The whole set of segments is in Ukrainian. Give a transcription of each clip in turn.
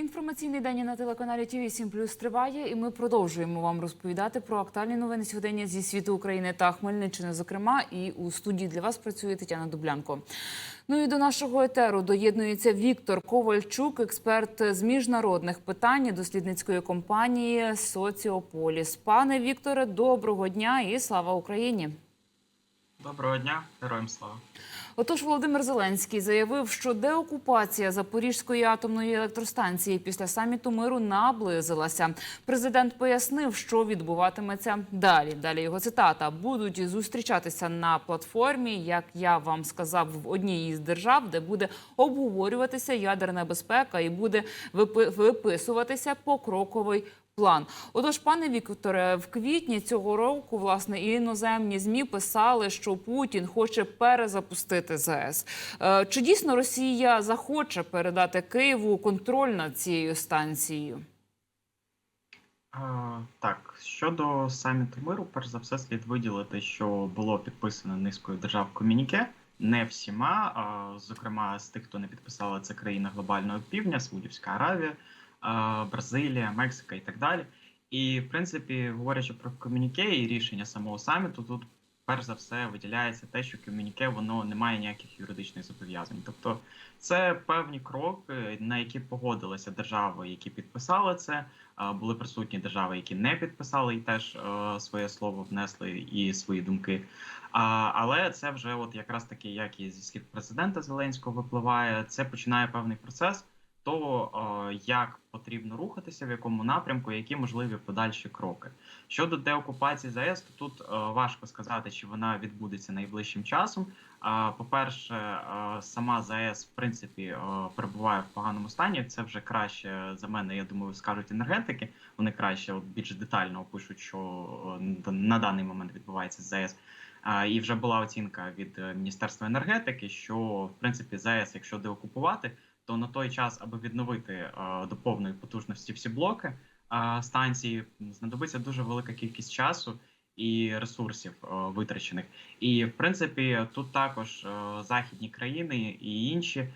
Інформаційний день на телеканалі ТВ 7 Плюс триває, і ми продовжуємо вам розповідати про актуальні новини сьогодення зі світу України та Хмельниччини. Зокрема, і у студії для вас працює Тетяна Дублянко. Ну і до нашого етеру доєднується Віктор Ковальчук, експерт з міжнародних питань дослідницької компанії Соціополіс. Пане Вікторе, доброго дня і слава Україні! Доброго дня, героям слава. Отож, Володимир Зеленський заявив, що деокупація Запорізької атомної електростанції після саміту миру наблизилася. Президент пояснив, що відбуватиметься далі. Далі його цитата будуть зустрічатися на платформі, як я вам сказав, в одній із держав, де буде обговорюватися ядерна безпека і буде випи- виписуватися покроковий план. Отож, пане Вікторе, в квітні цього року власне і іноземні змі писали, що Путін хоче перезапустити ЗАЕС. Е, Чи дійсно Росія захоче передати Києву контроль над цією станцією? Так, щодо саміту миру, перш за все, слід виділити, що було підписано низкою держав комюніке. Не всіма, зокрема, з тих, хто не підписали, це країни глобального півдня, Саудівська Аравія, Бразилія, Мексика і так далі. І, в принципі, говорячи про комюніке і рішення самого саміту, тут перш за все виділяється те, що комюніке воно не має ніяких юридичних зобов'язань. Тобто, це певні кроки, на які погодилися держави, які підписали це. Були присутні держави, які не підписали і теж е, своє слово внесли і свої думки. Але це вже, от якраз таки, як і зі слів президента Зеленського, випливає. Це починає певний процес е, як потрібно рухатися, в якому напрямку, які можливі подальші кроки. Щодо деокупації ЗАЕС, то тут важко сказати, чи вона відбудеться найближчим часом. По-перше, сама ЗАЕС, в принципі, перебуває в поганому стані. Це вже краще за мене. Я думаю, скажуть енергетики. Вони краще більш детально опишуть, що на даний момент відбувається ЗАЕС. І вже була оцінка від е, Міністерства енергетики, що в принципі ЗАЕС, якщо деокупувати, то на той час, аби відновити е, до повної потужності всі блоки е, станції, знадобиться дуже велика кількість часу і ресурсів е, витрачених. І в принципі, тут також західні країни і інші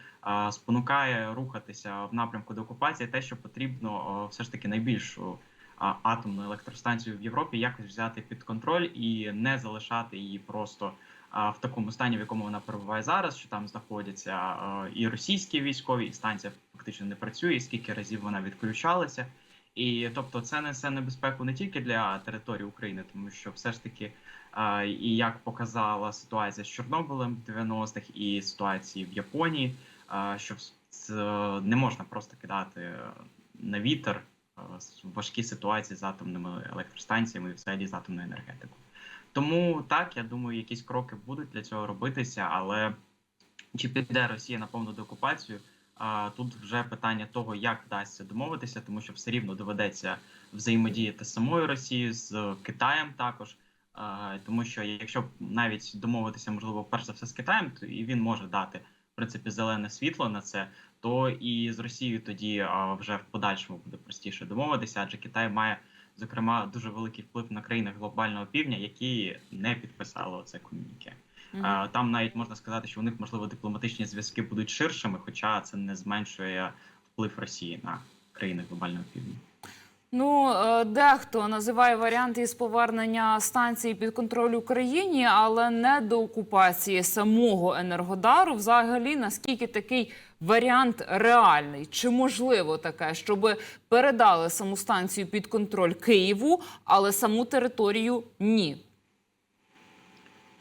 спонукає рухатися в напрямку деокупації, те, що потрібно все ж таки найбільшу атомну електростанцію в Європі якось взяти під контроль і не залишати її просто в такому стані, в якому вона перебуває зараз, що там знаходяться і російські військові, і станція фактично не працює, скільки разів вона відключалася. І тобто це несе небезпеку не тільки для території України, тому що все ж таки, і як показала ситуація з Чорнобилем в 90-х, і ситуації в Японії, що не можна просто кидати на вітер важкі ситуації з атомними електростанціями і взагалі з атомною енергетикою. Тому так, я думаю, якісь кроки будуть для цього робитися, але чи піде Росія на повну деокупацію? А тут вже питання того, як вдасться домовитися, тому що все рівно доведеться взаємодіяти з самою Росією, з Китаєм також. Тому що якщо навіть домовитися, можливо, перш за все з Китаєм, то і він може дати в принципі зелене світло на це, то і з Росією тоді вже в подальшому буде простіше домовитися, адже Китай має зокрема дуже великий вплив на країни глобального півдня, які не підписали це комюніке. Мгм. А, Там навіть можна сказати, що у них можливо дипломатичні зв'язки будуть ширшими, хоча це не зменшує вплив Росії на країни глобального півдня. Ну, е, дехто називає варіант із повернення станції під контроль Україні, але не до окупації самого Енергодару. Взагалі, наскільки такий варіант реальний? Чи можливо таке, щоб передали саму станцію під контроль Києву, але саму територію ні?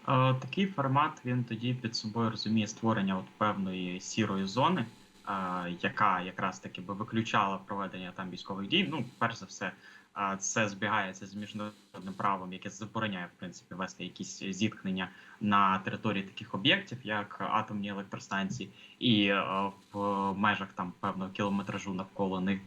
Е, Такий формат він тоді під собою розуміє створення от певної сірої зони, яка якраз таки би виключала проведення там військових дій. Ну, перш за все, це збігається з міжнародним правом, яке забороняє в принципі вести якісь зіткнення на території таких об'єктів, як атомні електростанції, і е, в межах там певного кілометражу навколо них.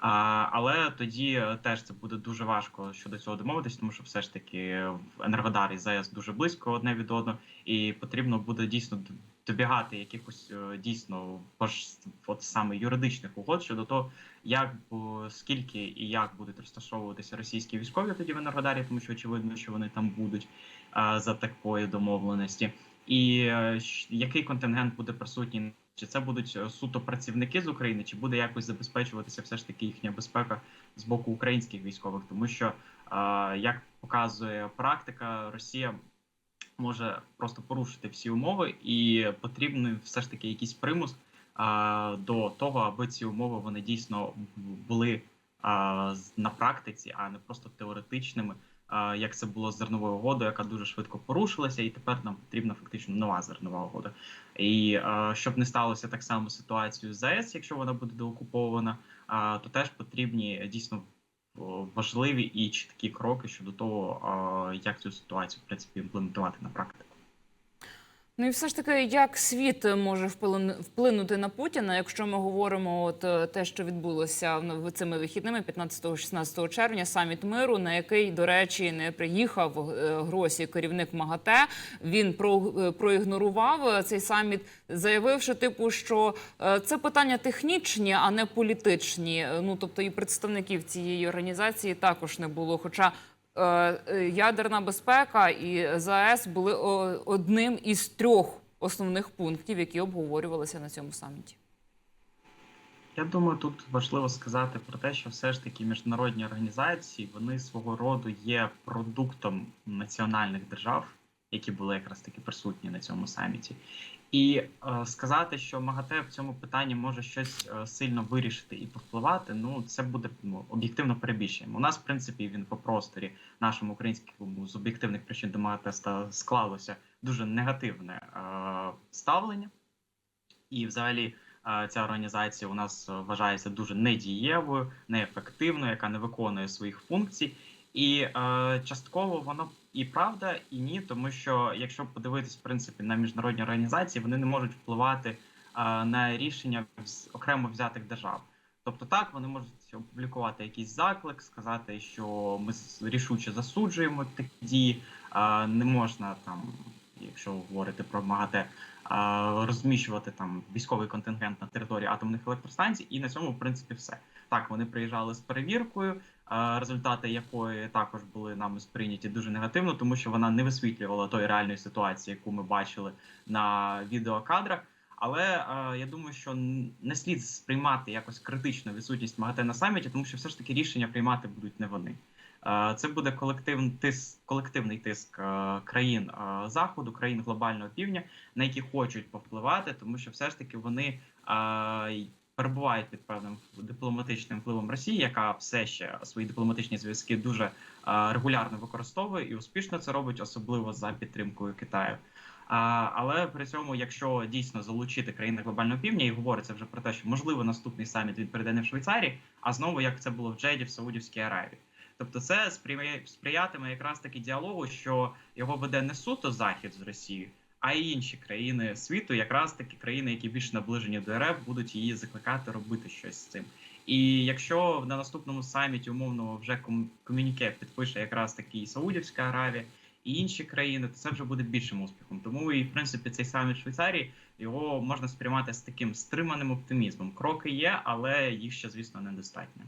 А, але тоді е, теж це буде дуже важко щодо цього домовитись, тому що все ж таки Енергодар і ЗАЕС дуже близько одне від одного, і потрібно буде дійсно добігати якихось е, дійсно от саме юридичних угод щодо того, як скільки і як будуть розташовуватися російські військові тоді в Енергодарі, тому що очевидно, що вони там будуть е, за такої домовленості, і е, який контингент буде присутній Чи це будуть суто працівники з України, чи буде якось забезпечуватися все ж таки їхня безпека з боку українських військових? Тому що, як показує практика, Росія може просто порушити всі умови, і потрібний все ж таки якийсь примус е, до того, аби ці умови вони дійсно були а, на практиці, а не просто теоретичними, а, як це було з зерновою угодою, яка дуже швидко порушилася, і тепер нам потрібна фактично нова зернова угода. І а, щоб не сталося так само ситуацію з ЗАЕС, якщо вона буде деокупована, а, то теж потрібні дійсно важливі і чіткі кроки щодо того, як цю ситуацію в принципі імплементувати на практику. Ну і все ж таки, як світ може вплин- вплинути на Путіна, якщо ми говоримо, от е, те, що відбулося в- цими вихідними, 15-16 червня, саміт миру, на який, до речі, не приїхав е, Гросі, керівник МАГАТЕ. Він е, проігнорував цей саміт, заявивши, типу, що це питання технічні, а не політичні. Ну тобто, і представників цієї організації також не було. Хоча ядерна безпека і ЗАЕС були одним із трьох основних пунктів, які обговорювалися на цьому саміті. Я думаю, тут важливо сказати про те, що все ж таки міжнародні організації вони свого роду є продуктом національних держав, які були якраз таки присутні на цьому саміті. І е, сказати, що МАГАТЕ в цьому питанні може щось е, сильно вирішити і повпливати, ну це буде ну, об'єктивно перебільшенням. У нас, в принципі, він по просторі нашому українському з об'єктивних причин до МАГАТЕ склалося дуже негативне е, ставлення, і взагалі. Е, Ця організація у нас вважається дуже недієвою, неефективною, яка не виконує своїх функцій. І е, частково воно і правда, і ні, тому що якщо подивитись в принципі на міжнародні організації, вони не можуть впливати е, на рішення окремо взятих держав. Тобто, так вони можуть опублікувати якийсь заклик, сказати, що ми рішуче засуджуємо такі дії. Е, не можна там, якщо говорити про МАГАТЕ, розміщувати там військовий контингент на території атомних електростанцій, і на цьому в принципі все. Так, вони приїжджали з перевіркою, результати якої також були нами сприйняті дуже негативно, тому що вона не висвітлювала тої реальної ситуації, яку ми бачили на відеокадрах. Але е, я думаю, що не слід сприймати якось критично відсутність МАГАТЕ на саміті, тому що все ж таки рішення приймати будуть не вони. Це буде колективний тиск, колективний тиск країн заходу, країн глобального півдня, на які хочуть повпливати, тому що все ж таки вони перебувають під певним дипломатичним впливом Росії, яка все ще свої дипломатичні зв'язки дуже регулярно використовує і успішно це робить, особливо за підтримкою Китаю. Але при цьому, якщо дійсно залучити країни глобального півдня, і говориться вже про те, що можливо наступний саміт він перейде не в Швейцарії, а знову як це було в Джеді в Саудівській Аравії. Тобто, це сприятиме якраз таки діалогу, що його веде не суто захід з Росією, а й інші країни світу, якраз такі країни, які більш наближені до РФ, будуть її закликати робити щось з цим. І якщо на наступному саміті умовно вже ком- комюніке підпише якраз таки і Саудівська Аравія і інші країни, то це вже буде більшим успіхом. Тому і в принципі цей саміт Швейцарії його можна сприймати з таким стриманим оптимізмом. Кроки є, але їх ще звісно недостатньо.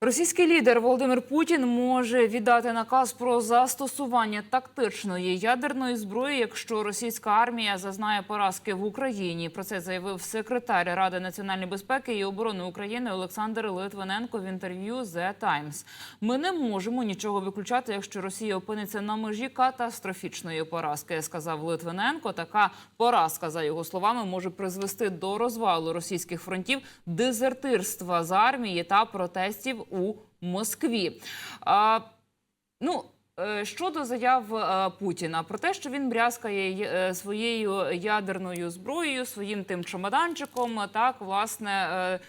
Російський лідер Володимир Путін може віддати наказ про застосування тактичної ядерної зброї, якщо російська армія зазнає поразки в Україні. Про це заявив секретар Ради національної безпеки і оборони України Олександр Литвиненко в інтерв'ю The Times. Ми не можемо нічого виключати, якщо Росія опиниться на межі катастрофічної поразки, сказав Литвиненко. Така поразка, за його словами, може призвести до розвалу російських фронтів, дезертирства з армії та протестів у Москві. А, ну. е, Щодо заяв е, Путіна про те, що він брязкає е, своєю ядерною зброєю, своїм тим чемоданчиком, так власне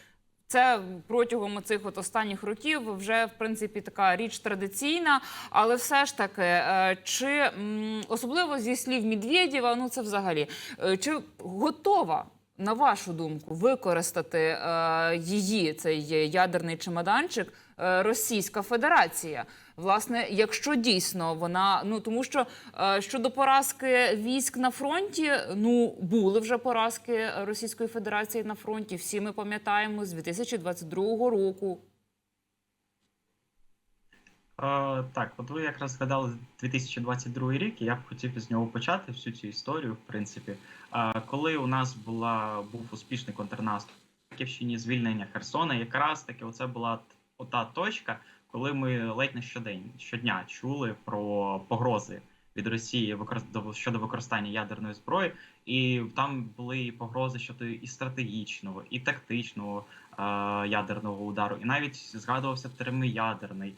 це протягом цих от останніх років вже в принципі така річ традиційна, але все ж таки, чи особливо зі слів Медведєва, ну це взагалі, чи готова? На вашу думку, використати е, її цей ядерний чемоданчик е, Російська Федерація, власне, якщо дійсно вона ну тому, що е, щодо поразки військ на фронті, ну були вже поразки Російської Федерації на фронті. Всі ми пам'ятаємо з 2022 року. Так, от ви якраз згадали 2022 рік, і я б хотів з нього почати всю цю історію, в принципі. Е, коли у нас була був успішний контрнаступ на Харківщині, звільнення Херсона, якраз таки оце була т- ота точка, коли ми ледь не щодень щодня чули про погрози від Росії викор- щодо використання ядерної зброї, і там були погрози щодо і стратегічного, і тактичного е, ядерного удару, і навіть згадувався термоядерний е,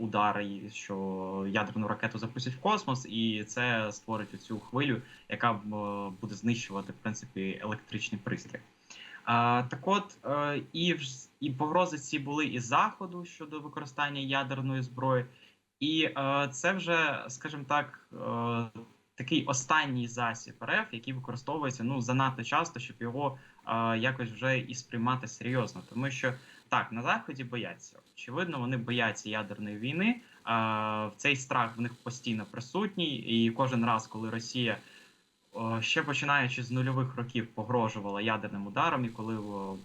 удар, що ядерну ракету запустять в космос, і це створить цю хвилю, яка е, буде знищувати в принципі електричний пристрій. Так от е, і і погрози ці були із заходу щодо використання ядерної зброї, і е, це вже, скажімо так, е, такий останній засіб РФ, який використовується ну занадто часто, щоб його е, якось вже і сприймати серйозно, тому що так на заході бояться. Очевидно, вони бояться ядерної війни. А, цей страх в них постійно присутній, і кожен раз, коли Росія ще починаючи з нульових років погрожувала ядерним ударом, і коли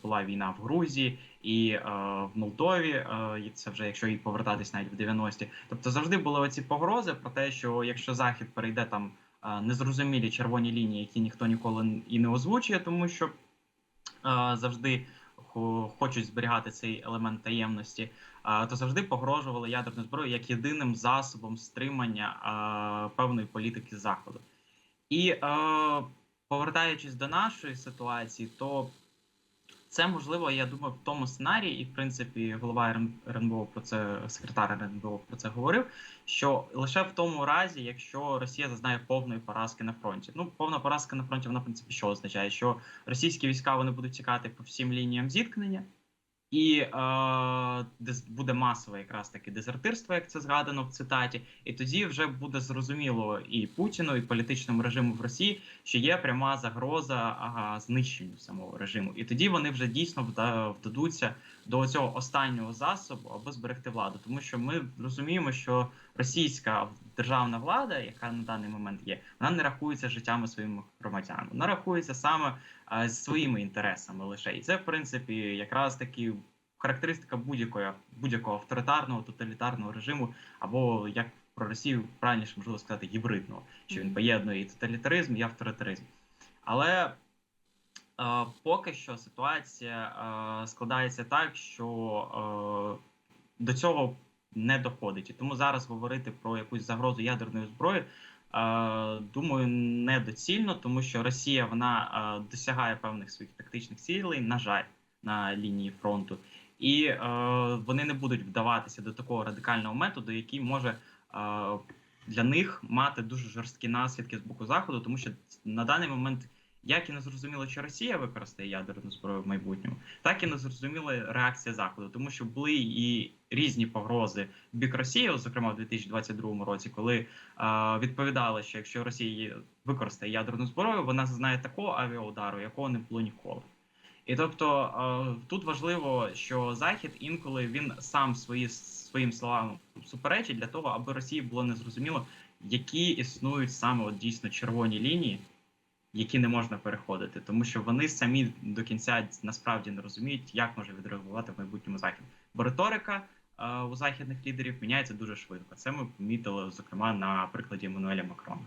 була війна в Грузії і е, в Молдові, е, і це вже якщо і повертатись навіть в 90-ті. Тобто завжди були оці погрози про те, що якщо Захід перейде там е, незрозумілі червоні лінії, які ніхто ніколи і не озвучує, тому що завжди хочуть зберігати цей елемент таємності, то завжди погрожували ядерну зброю як єдиним засобом стримання певної політики заходу. І е, повертаючись до нашої ситуації, то це можливо, я думаю, в тому сценарії, і в принципі голова РНБО про це, секретар РНБО про це говорив. Що лише в тому разі, якщо Росія зазнає повної поразки на фронті. Ну, повна поразка на фронті, вона в принципі що означає? Що російські війська вони будуть тікати по всім лініям зіткнення, і е, буде масове якраз таки дезертирство, як це згадано в цитаті. І тоді вже буде зрозуміло і Путіну, і політичному режиму в Росії, що є пряма загроза ага, знищенню самого режиму. І тоді вони вже дійсно вда- вдадуться до цього останнього засобу, аби зберегти владу. Тому що ми розуміємо, що російська державна влада, яка на даний момент є, вона не рахується життями своїм громадян. Вона рахується саме е, своїми інтересами лише. І це, в принципі, якраз таки характеристика будь-якої будь-якого авторитарного тоталітарного режиму, або як про Росію правильніше можливо сказати гібридного, що він поєднує і тоталітаризм, і авторитаризм. Але е, поки що ситуація е, складається так, що е, до цього не доходить. І тому зараз говорити про якусь загрозу ядерної зброї. е, Думаю, недоцільно, тому що Росія вона е, досягає певних своїх тактичних цілей, на жаль, на лінії фронту, і е, вони не будуть вдаватися до такого радикального методу, який може е, для них мати дуже жорсткі наслідки з боку заходу, тому що на даний момент як і не зрозуміло, чи Росія використає ядерну зброю в майбутньому, так і не зрозуміла реакція заходу, тому що були і різні погрози в бік Росії, зокрема в 2022 році, коли е, відповідали, що якщо Росія використає ядерну зброю, вона зазнає такого авіаудару, якого не було ніколи. І тобто е, тут важливо, що Захід інколи він сам свої своїм словам суперечить для того, аби Росії було незрозуміло, які існують саме от дійсно червоні лінії, які не можна переходити, тому що вони самі до кінця насправді не розуміють, як може відреагувати в майбутньому захід. Бо риторика е, у західних лідерів міняється дуже швидко. Це ми помітили зокрема на прикладі Еммануеля Макрона.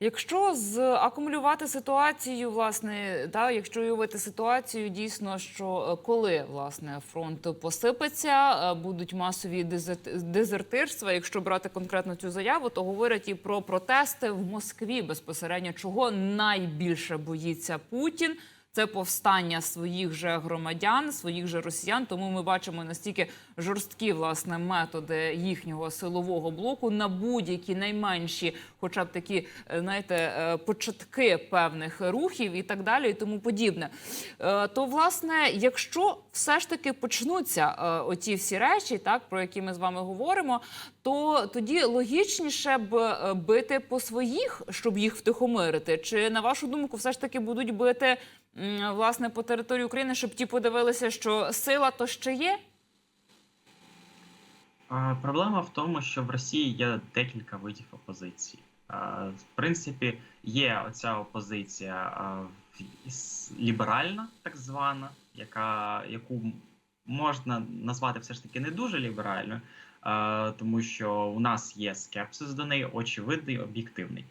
Якщо акумулювати ситуацію, власне, та якщо уявити ситуацію, дійсно, що е, коли власне фронт посипеться, е, будуть масові дезерт- дезертирства. Якщо брати конкретно цю заяву, то говорять і про протести в Москві безпосередньо, чого найбільше боїться Путін. Це повстання своїх же громадян, своїх же росіян. Тому ми бачимо настільки жорсткі власне методи їхнього силового блоку на будь-які найменші, хоча б такі, е, знаєте, е, початки певних рухів і так далі, і тому подібне. Е, То, власне, якщо все ж таки почнуться оті всі речі, так про які ми з вами говоримо, то тоді логічніше б бити по своїх, щоб їх втихомирити. Чи на вашу думку, все ж таки будуть бити власне по території України, щоб ті подивилися, що сила то ще є? Проблема в тому, що в Росії є декілька видів опозиції. В принципі, є оця опозиція ліберальна, так звана, яка, яку можна назвати все ж таки не дуже ліберальною, тому що у нас є скепсис до неї, очевидний, об'єктивний.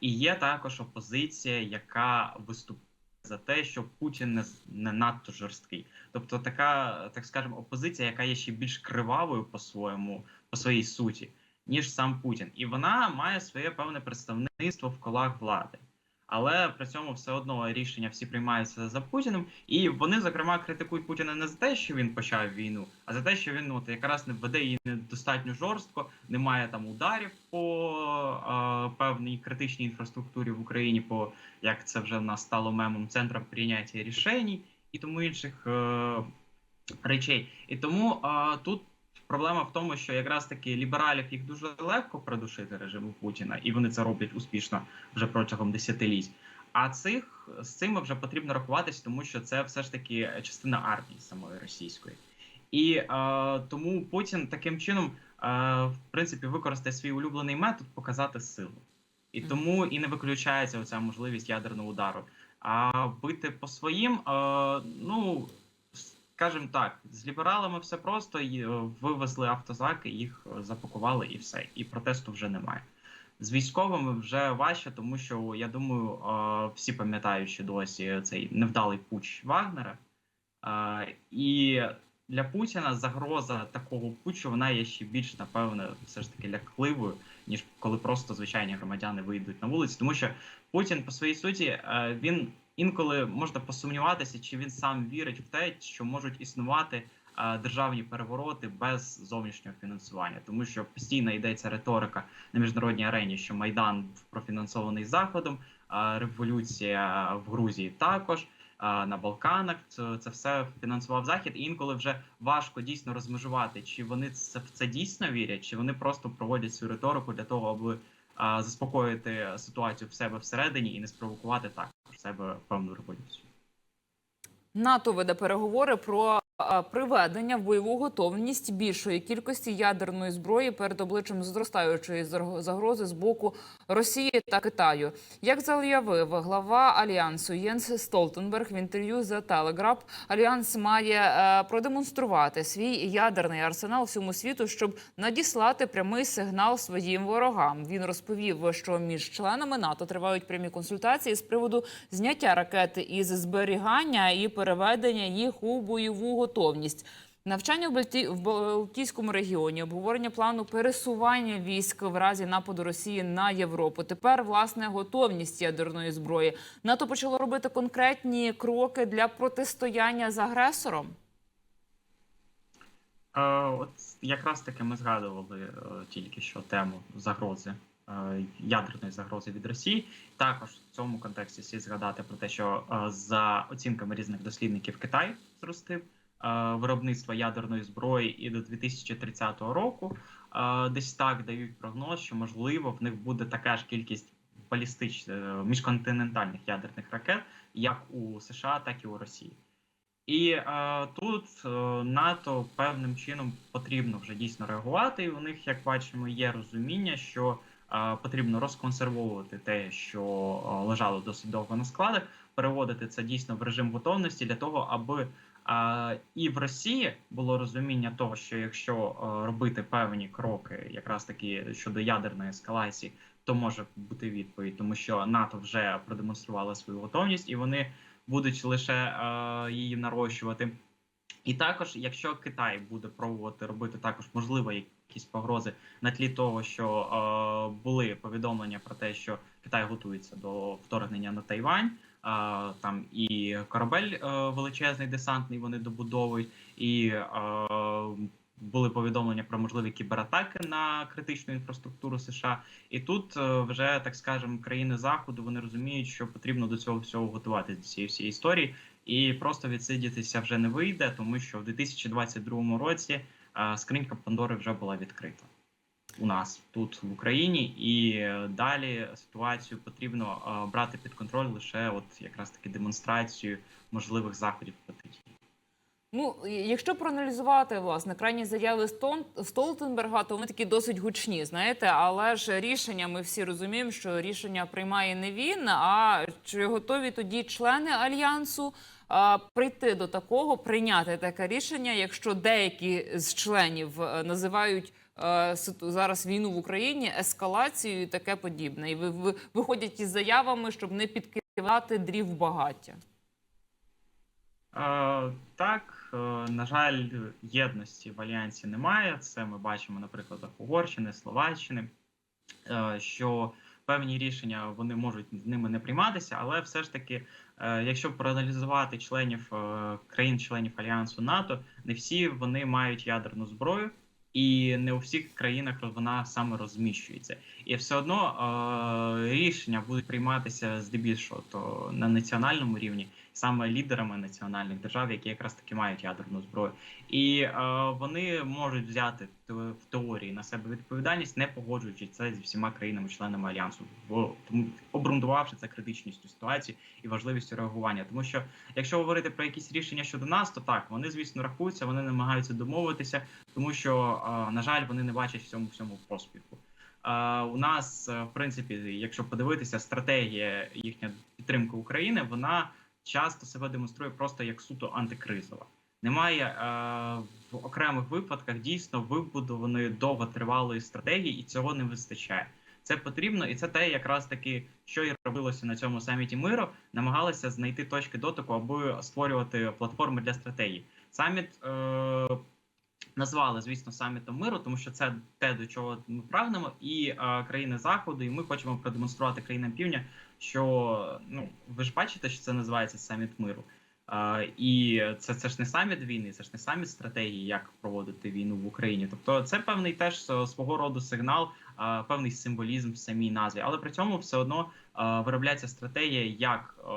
І є також опозиція, яка виступає за те, що Путін не, не надто жорсткий. Тобто така, так скажемо, опозиція, яка є ще більш кривавою по своєму, по своїй суті, ніж сам Путін. І вона має своє певне представництво в колах влади. Але при цьому все одно рішення всі приймаються за Путіним, і вони зокрема критикують Путіна не за те, що він почав війну, а за те, що він от якраз не веде її недостатньо жорстко, немає там ударів по е, певній критичній інфраструктурі в Україні, по як це вже в нас стало мемом центром прийняття рішень і тому інших е, речей. І тому е, тут проблема в тому, що якраз таки лібералів їх дуже легко придушити режиму Путіна, і вони це роблять успішно вже протягом десятиліть. А цих з цим вже потрібно рахуватись, тому що це все ж таки частина армії самої російської. І е, тому Путін таким чином, е, в принципі, використає свій улюблений метод показати силу. І тому і не виключається оця можливість ядерного удару. А бити по своїм, е, ну скажімо так, з лібералами все просто е, вивезли автозаки, їх е, запакували і все. І протесту вже немає. З військовими вже важче, тому що я думаю, е, всі пам'ятають ще досі цей невдалий путч Вагнера. І для Путіна загроза такого путчу вона є ще більш, напевно, все ж таки лякливою, ніж коли просто звичайні громадяни вийдуть на вулиці. Тому що Путін, по своїй суті, він інколи можна посумніватися, чи він сам вірить в те, що можуть існувати е, державні перевороти без зовнішнього фінансування, тому що постійно йдеться риторика на міжнародній арені, що майдан профінансований заходом, е, революція в Грузії також. е, На Балканах. Це, це все фінансував захід, і інколи вже важко дійсно розмежувати, чи вони це в це дійсно вірять, чи вони просто проводять цю риторику для того, аби а, заспокоїти ситуацію в себе всередині і не спровокувати також в себе певну революцію. НАТО веде переговори про приведення в бойову готовність більшої кількості ядерної зброї перед обличчям зростаючої загрози з боку Росії та Китаю. Як заявив глава альянсу Єнс Столтенберг в інтерв'ю The Telegraph, альянс має е, продемонструвати свій ядерний арсенал всьому світу, щоб надіслати прямий сигнал своїм ворогам. Він розповів, що між членами НАТО тривають прямі консультації з приводу зняття ракети із зберігання і переведення їх у бойову готовність. Навчання в, Бальті... в Балтійському регіоні, обговорення плану пересування військ в разі нападу Росії на Європу. Тепер власне готовність ядерної зброї. НАТО почало робити конкретні кроки для протистояння з агресором. Е, от якраз таки ми згадували е, тільки що тему загрози. е, Ядерної загрози від Росії також в цьому контексті слід згадати про те, що е, за оцінками різних дослідників Китай зростив е, виробництво ядерної зброї, і до 2030 року е, десь так дають прогноз, що можливо в них буде така ж кількість балістичних е, міжконтинентальних ядерних ракет, як у США, так і у Росії. І е, тут е, НАТО певним чином потрібно вже дійсно реагувати. І у них, як бачимо, є розуміння, що е, потрібно розконсервовувати те, що е, лежало досить довго на складах, переводити це дійсно в режим готовності для того, аби і в Росії було розуміння того, що якщо е, робити певні кроки, якраз таки щодо ядерної ескалації, то може бути відповідь, тому що НАТО вже продемонструвало свою готовність, і вони будуть лише е, її нарощувати. І також, якщо Китай буде пробувати робити також можливо якісь погрози на тлі того, що е, були повідомлення про те, що Китай готується до вторгнення на Тайвань, там і корабель е, величезний десантний вони добудовують, і е, були повідомлення про можливі кібератаки на критичну інфраструктуру США. І тут е, вже так скажемо, країни заходу вони розуміють, що потрібно до цього всього готуватися до цієї всієї історії, і просто відсидітися вже не вийде, тому що в 2022 році скринька Пандори вже була відкрита у нас тут в Україні, і е, далі ситуацію потрібно е, брати під контроль лише от якраз таки демонстрацію можливих заходів протидії. Ну, якщо проаналізувати власне крайні заяви Столтенберга, то вони такі досить гучні, знаєте. Але ж рішення ми всі розуміємо, що рішення приймає не він. А чи готові тоді члени альянсу а, прийти до такого, прийняти таке рішення, якщо деякі з членів е, називають зараз війну в Україні ескалацією і таке подібне, і ви, ви виходять із заявами, щоб не підкидати дрів багаття. Е, Так, е, на жаль, єдності в альянсі немає. Це ми бачимо на прикладах Угорщини, Словаччини, е, що певні рішення вони можуть ними не прийматися, але все ж таки, е, якщо проаналізувати членів е, країн-членів альянсу НАТО, не всі вони мають ядерну зброю. І не у всіх країнах вона саме розміщується, і все одно е, рішення будуть прийматися здебільшого то на національному рівні, саме лідерами національних держав, які якраз таки мають ядерну зброю, і е, вони можуть взяти в теорії на себе відповідальність, не погоджуючи це зі всіма країнами-членами альянсу, бо тому обґрунтувавши це критичністю ситуації і важливістю реагування. Тому що якщо говорити про якісь рішення щодо нас, то так вони звісно рахуються, вони намагаються домовитися, тому що е, на жаль, вони не бачать в цьому всьому поспіху. Е, У нас, е, в принципі, якщо подивитися, стратегія їхня підтримки України, вона часто себе демонструє просто як суто антикризова. Немає е, в окремих випадках дійсно вибудованої довготривалої стратегії, і цього не вистачає. Це потрібно, і це те, якраз таки, що і робилося на цьому саміті миру, намагалися знайти точки дотику, аби створювати платформи для стратегії. Саміт е, назвали, звісно, самітом миру, тому що це те, до чого ми прагнемо, і е, країни заходу, і ми хочемо продемонструвати країнам півдня, що ну ви ж бачите, що це називається саміт миру. Е, і це, це ж не саміт війни, це ж не саміт стратегії, як проводити війну в Україні. Тобто, це певний теж е, свого роду сигнал, е, певний символізм в самій назві, але при цьому все одно е, виробляється стратегія, як е,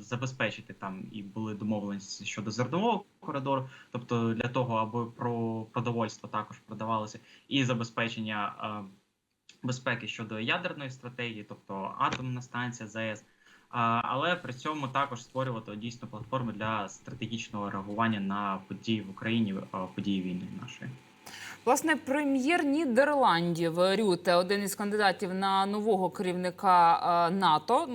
забезпечити там і були домовленості щодо зернового коридору, тобто для того, аби про продовольство також продавалося, і забезпечення е, безпеки щодо ядерної стратегії, тобто атомна станція ЗАЕС. Але при цьому також створювати дійсно платформи для стратегічного реагування на події в Україні, події війни нашої. Власне, прем'єр Нідерландів Рюте, один із кандидатів на нового керівника е, НАТО,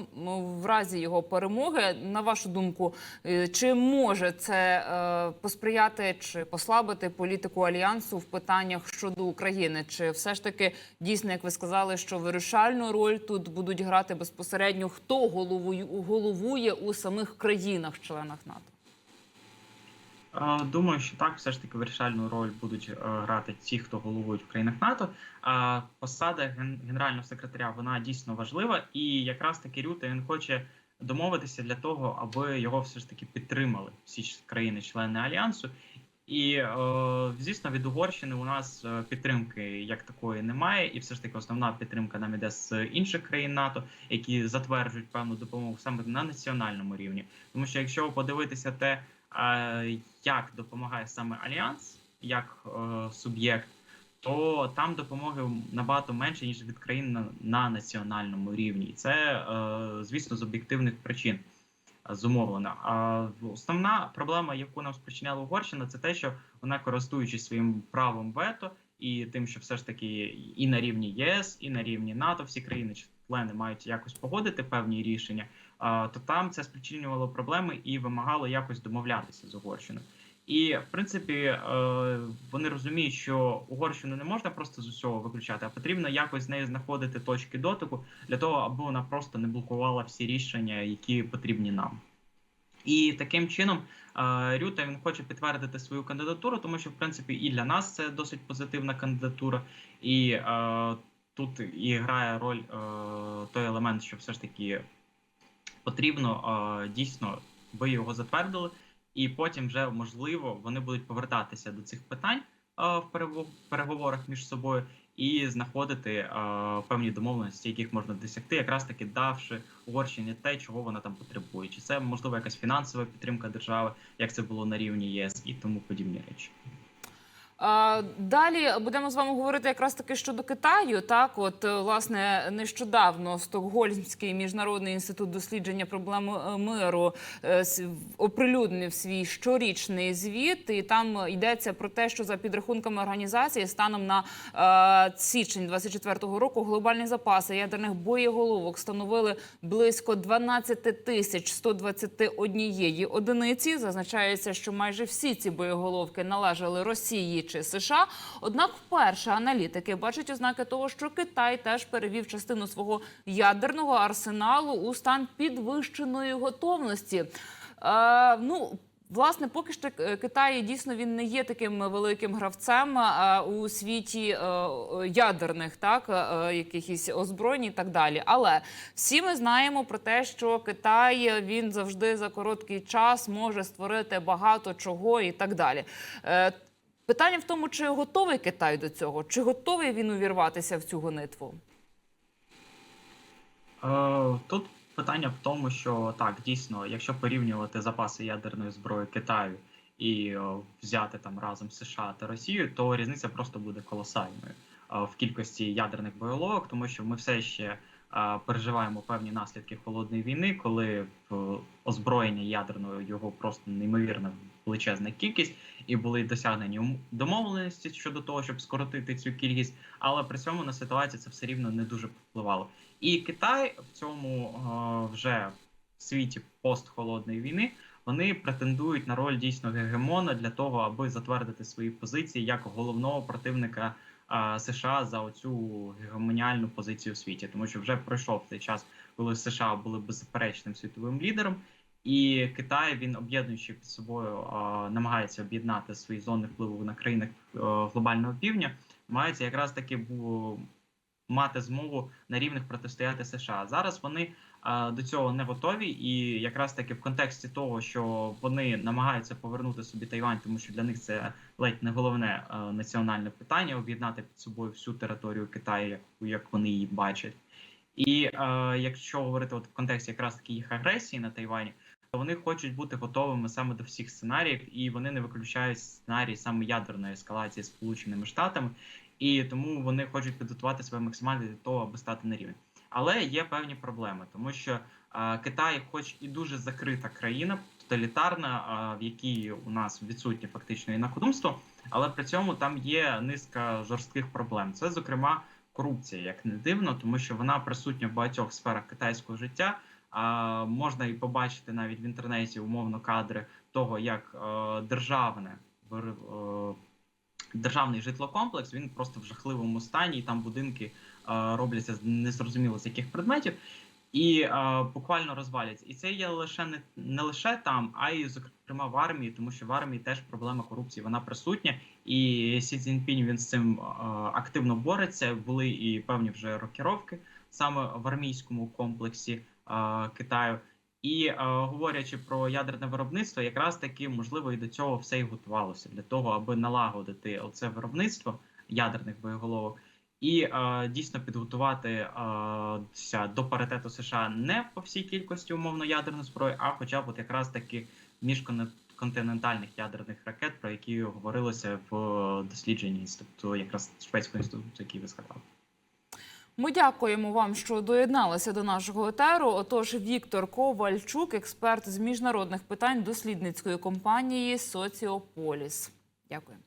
в разі його перемоги, на вашу думку, е, чи може це е, посприяти чи послабити політику альянсу в питаннях щодо України? Чи все ж таки дійсно, як ви сказали, що вирішальну роль тут будуть грати безпосередньо хто головує у самих країнах-членах НАТО? Е, Думаю, що так, все ж таки вирішальну роль будуть е, грати ті, хто головують в країнах НАТО. А посада ген- генерального секретаря вона дійсно важлива, і якраз таки Рюте він хоче домовитися для того, аби його все ж таки підтримали всі країни-члени альянсу. І е, звісно, від Угорщини у нас підтримки як такої немає, і все ж таки основна підтримка нам іде з інших країн НАТО, які затверджують певну допомогу саме на національному рівні. Тому що якщо подивитися те, як допомагає саме альянс, як е, суб'єкт, то там допомоги набагато менше ніж від країн на, на національному рівні, це е, звісно з об'єктивних причин зумовлено. А основна проблема, яку нам спричиняла Угорщина, це те, що вона користуючись своїм правом вето і тим, що все ж таки і на рівні ЄС, і на рівні НАТО всі країни-члени мають якось погодити певні рішення то там це спричинювало проблеми і вимагало якось домовлятися з Угорщиною. І в принципі е, вони розуміють, що Угорщину не можна просто з усього виключати, а потрібно якось з нею знаходити точки дотику для того, аби вона просто не блокувала всі рішення, які потрібні нам. І таким чином е, Рюта він хоче підтвердити свою кандидатуру, тому що в принципі і для нас це досить позитивна кандидатура, і е, тут і грає роль е, той елемент, що все ж таки потрібно дійсно, ви його затвердили, і потім вже можливо вони будуть повертатися до цих питань в переговорах між собою і знаходити певні домовленості, яких можна досягти, якраз таки давши Угорщині те, чого вона там потребує. Чи це можливо якась фінансова підтримка держави, як це було на рівні ЄС і тому подібні речі. Далі будемо з вами говорити якраз таки щодо Китаю. Так, от е, власне нещодавно Стокгольмський міжнародний інститут дослідження проблем е, миру е, оприлюднив свій щорічний звіт, і там йдеться про те, що за підрахунками організації станом на січень 24-го року глобальні запаси ядерних боєголовок становили близько 12 тисяч 121 одиниці. Зазначається, що майже всі ці боєголовки належали Росії чи США. Однак, вперше аналітики бачать ознаки того, що Китай теж перевів частину свого ядерного арсеналу у стан підвищеної готовності. Е, ну, Власне, поки що Китай дійсно він не є таким великим гравцем е, у світі е, ядерних, так е, якихось озброєнь і так далі. Але всі ми знаємо про те, що Китай він завжди за короткий час може створити багато чого і так далі. Питання в тому, чи готовий Китай до цього, чи готовий він увірватися в цю гонитву? Е, Тут питання в тому, що так, дійсно, якщо порівнювати запаси ядерної зброї Китаю і е, взяти там разом США та Росію, то різниця просто буде колосальною е, в кількості ядерних боєголовок, тому що ми все ще переживаємо певні наслідки холодної війни, коли в озброєння ядерного його просто неймовірна величезна кількість, і були досягнені домовленості щодо того, щоб скоротити цю кількість, але при цьому на ситуацію це все рівно не дуже впливало. І Китай в цьому вже світі постхолодної війни вони претендують на роль дійсно гегемона для того, аби затвердити свої позиції як головного противника США за оцю гегемоніальну позицію в світі, тому що вже пройшов цей час, коли США були беззаперечним світовим лідером. І Китай він об'єднуючи під собою, намагається об'єднати свої зони впливу на країнах е, глобального півдня, мається якраз таки мати змогу на рівних протистояти США. Зараз вони до цього не готові, і якраз таки в контексті того, що вони намагаються повернути собі Тайвань, тому що для них це ледь не головне е, національне питання об'єднати під собою всю територію Китаю, як, вони її бачать. І е, якщо говорити от в контексті якраз таки їх агресії на Тайвані, то вони хочуть бути готовими саме до всіх сценаріїв, і вони не виключають сценарій саме ядерної ескалації з Сполученими Штатами, і тому вони хочуть підготувати себе максимально для того, аби стати на рівень. Але є певні проблеми, тому що Китай, хоч і дуже закрита країна, тоталітарна, в якій у нас відсутнє фактично інакодумство, але при цьому там є низка жорстких проблем. Це, зокрема, корупція, як не дивно, тому що вона присутня в багатьох сферах китайського життя. А можна і побачити навіть в інтернеті умовно кадри того, як державне е, державний житлокомплекс він просто в жахливому стані, і там будинки робляться з незрозуміло з яких предметів, і буквально розваляться. І це є лише не, не лише там, а й зокрема в армії, тому що в армії теж проблема корупції вона присутня. І Сі Цзіньпінь він з цим активно бореться. Були і певні вже рокіровки саме в армійському комплексі Китаю. І говорячи про ядерне виробництво, якраз таки можливо і до цього все і готувалося для того, аби налагодити оце виробництво ядерних боєголовок і е, дійсно підготувати е, до паритету США не по всій кількості умовно ядерної зброї, а хоча б от якраз таки міжконтинентальних ядерних ракет, про які говорилося в дослідженні інституту, якраз шведського інституту, який ви згадали. Ми дякуємо вам, що доєдналися до нашого етеру. Отож, Віктор Ковальчук, експерт з міжнародних питань дослідницької компанії Соціополіс. Дякую.